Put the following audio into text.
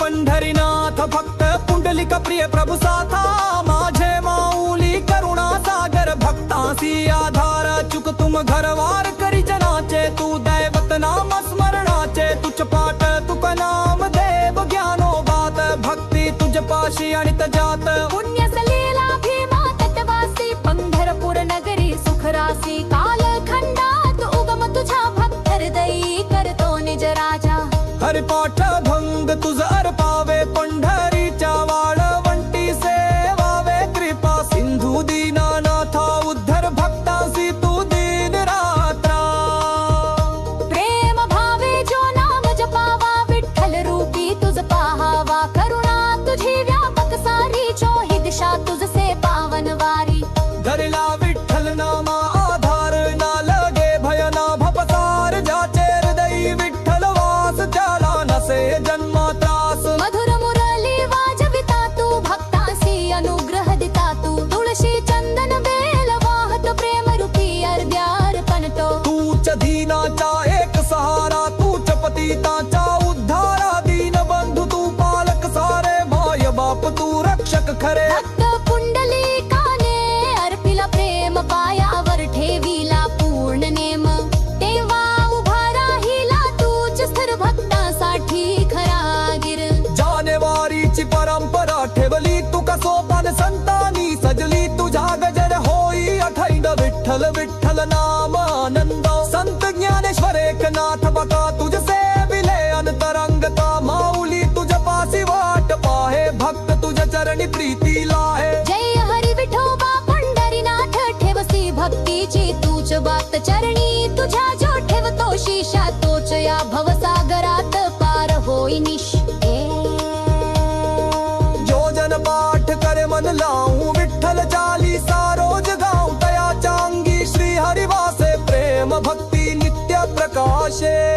पंढरीनाथ भक्त पुंडलिक प्रिय प्रभू साथा माझे माऊली करुणा सागर भक्तासी आधार चुक तुम घरवार करी जनाचे तू दैवत नाम स्मरणाचे तुझ पाठ तुक नाम देव ज्ञानो बात भक्ती तुझ पाशी आणि जात। पुण्य सलीला भीमा तटवासी पंढरपूर नगरी सुखरासी कालखंडात उगम तुझ्या भक्त हृदयी करतो निज राजा। हरिपाठ भंग तुझ खरे. भक्त पुंडलिकाने अर्पिला प्रेम पायावर ठेविला पूर्ण नेम. तेव्हा उभा राहिला तूच स्थिर भक्तासाठी खरा गिर. जानेवारीची परंपरा ठेवली तू कसोपान संतानी. सजली तुझ्या गजर होई अठैंड विठ्ठल विठ्ठल नाम आनंद संत ज्ञानेश्वर एकनाथ बका चरण प्रीति लाहे। जय हरि विठोबा पंढरीनाथ ठेवसी भक्तीची तूच बात चरणी तुझ्या जो ठेवतो शिशा तोच या पार होई निश जो जन पाठ करे मन लावू विठ्ठल चालीसा रोज गाऊ तया चांगी श्री हरिवासे प्रेम भक्ति नित्य प्रकाशे।